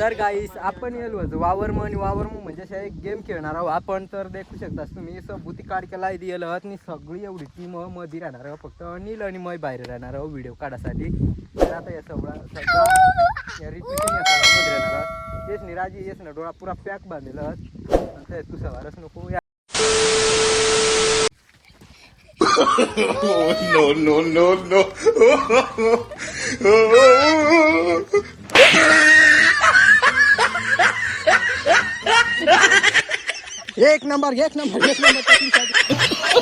तर गाईस आपण येलो होतो वावरम आणि वावरम म्हणजे अशा एक गेम खेळणार आहोत आपण तर देखू शकतास तुम्ही सबुती काढ केला दिलं आणि सगळी एवढी टीममध्ये राहणार आहो. फक्त अनिल आणि मै बाहेर राहणार आहो व्हिडिओ काढासाठी तर आता या सगळा सगळा रिपीटिंग या सगळ्यामध्ये राहणार आहोत. येस नी राजी येस ना डोळा पुरा पॅक बांधलेला आहोत. आता तू सवारच नको या no, no, no, no. एक नंबर एक नंबर एक नंबर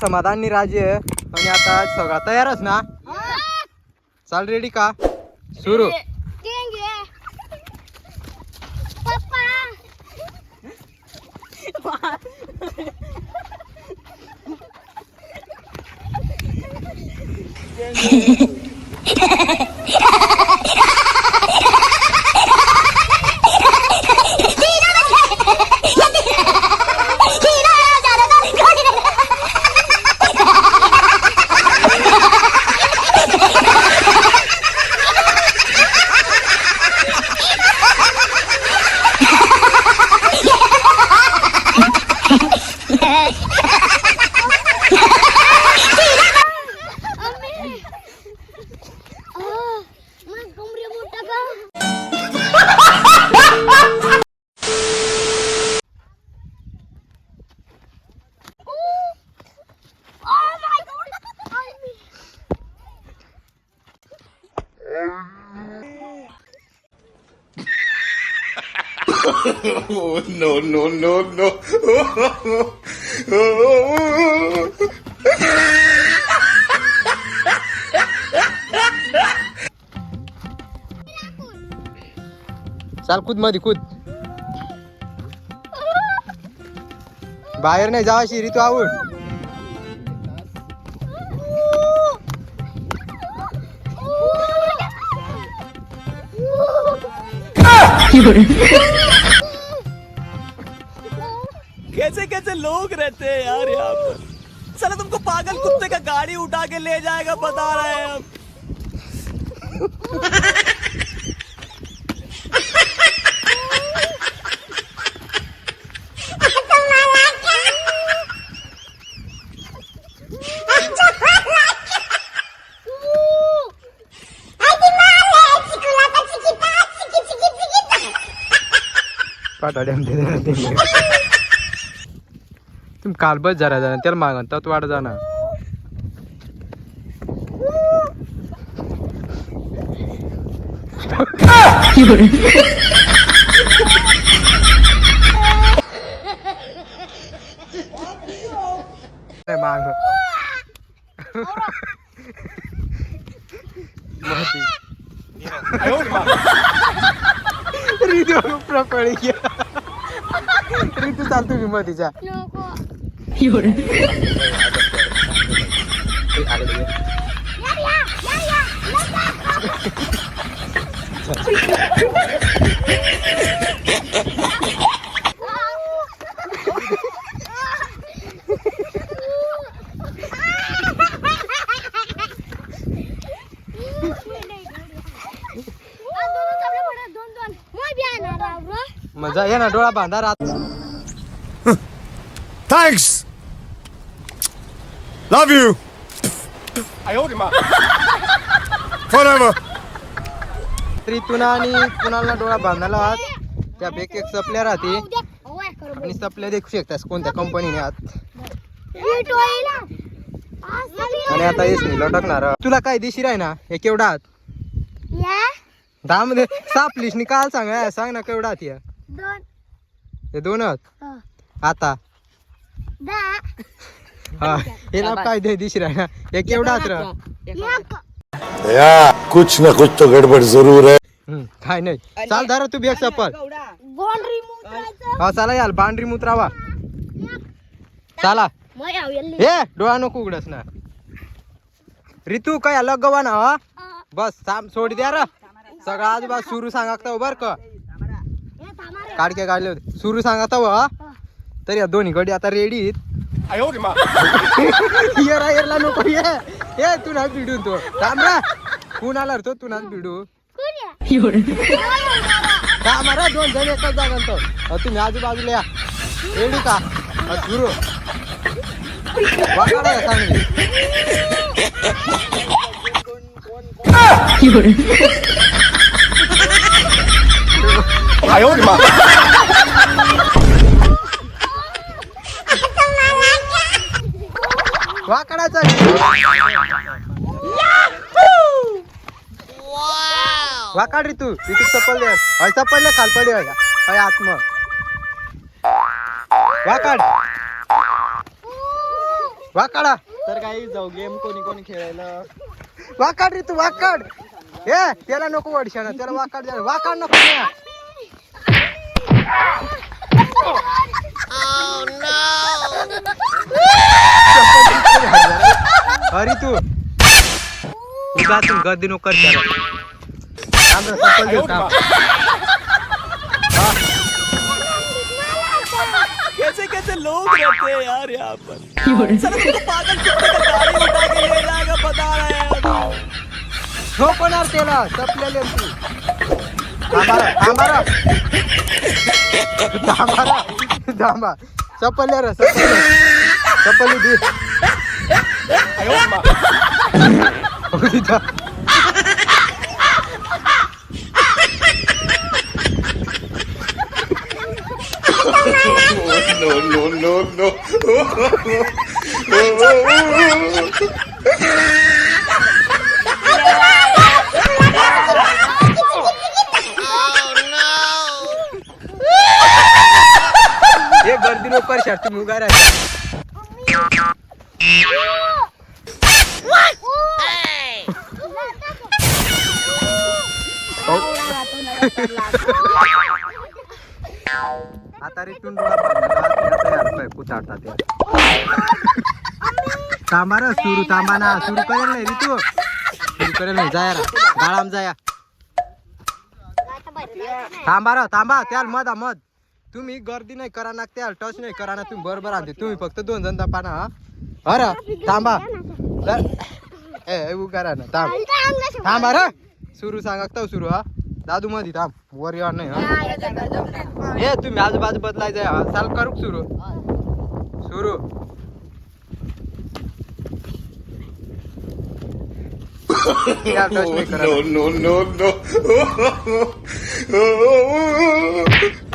समाधान नी राजे आणि आता सगळा तयारच ना? चाल रेडी का? सुरू. Oh, no, no, no, no. चाल कूदमध्ये कूद बाहेर नाही जावा शिरी तू आवड कैसे कैसे लोग रहते हैं यार यहाँ पर? साला तुमको पागल कुत्ते का गाड़ी उठा के ले जाएगा, बता रहे हैं हम। तुम्ही काल बस जरा जाणार त्याला मागन तत वाढ जाणार माग. ऋतू प्रपळी ऋतू चालतो मी मधीच्या ये ना डोळा बांधा रात. Love you. Forever. ऋतून आणि कुणाला डोळा बांधायला आहात? त्या एक एक सपल्या राहते. आणि सपल्या देखू शकतास कोणत्या कंपनीने आहात? आणि आता येस नाही लटकणार. तुला काय दिशी राही ना हे केवढा आहात? दहा मध्ये सापलीस नी काल सांग सांग ना केवढा आहात या. हे दोन आहात आता? हा हे ना काय दे दिशी राही. ना हे केवढा आहात रा या कुछ न कुछ तो गड़बड़ जरूर है. हम्म, काय नाही. चाल धरा तू बी एक चप्पल हा चला याल बांड्री मुत्रावा. चला. हे डोळा नको उघडस ना. ऋतू काय अलग गवा ना हा. बस साम सोड द्या र. सगळं आजूबाज सुरू सांगा बर का? काडके काढले होते. सुरू सांगा हा. तर या दोन्ही गडी आता रेडी आहेत. येरा येरला नको ये. ए तू ना भिडून तो. थांब रा. कुणाला रे तो तू ना भिडू का मारा? दोन जण एकाच जागा तो. अ, तुम्ही आजूबाजूला या. रेडी का? अ, सुरू. वाकडा आहे चांगली वाकडाचा वाकाड रे तू तिथे चप्पल दे हय चप्पल खाल पडी हय हय आत्म वाकाड वाकाडा तर काही जाऊ गेम कोणी कोणी खेळायला वाकाड रे तू वाकाड ए त्याला नको वडशाना त्याला वाकाड द्या वाकाड नको द्या. अरे तू. उगा तू गर्दी नको कर. कैसे कैसे लोग रहते हैं यार यहाँ पर। पागल गाड़ी उठा के ले जाएगा बता रहे हैं झोपणार त्याला चपलेले तू. थांबारा थांबारा थांबारा थांबा चपल्या रे चपल्या चपली दे इथं. no, no, no, no. हे गर्दी नको कर शर्ट तुम्ही आता रिटून डोळा कुचाडतात थांबा ना सुरू थांबा ना. सुरू करेल नाही रितू सुरू करेल नाही. जाया रा गाळाम जाया थांबा रा थांबा. त्याल मध मध. तुम्ही गर्दी नाही करा ना त्याल टच नाही करा ना तुम्ही बरोबर आणते. तुम्ही फक्त दोन जण दापा ना हा. अरे थांबा. ए राहा ना थांब. थांबा रे सुरू सांगा सुरू हा. दादू मधी थांब. वर या नाही हा. ए तुम्ही आजूबाजू बदलायचं आहे, हा. चाल करू सुरू? सुरू. या, touch नाही करा.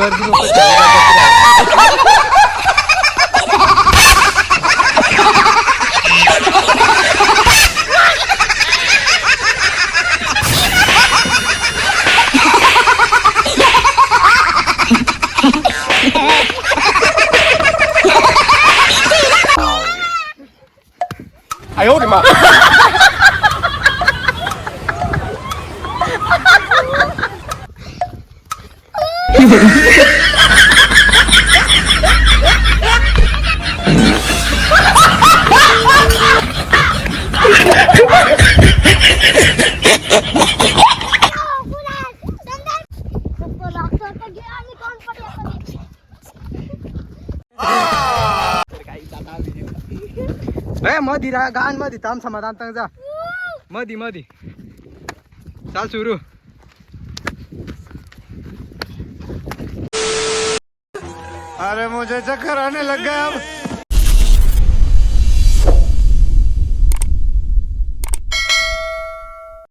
गर्दी मधी रा गान मधी थांब समाधान तंग जा. मधी मधी. चाल सुरू. अरे मुझे चक्कर आने लग गया अब।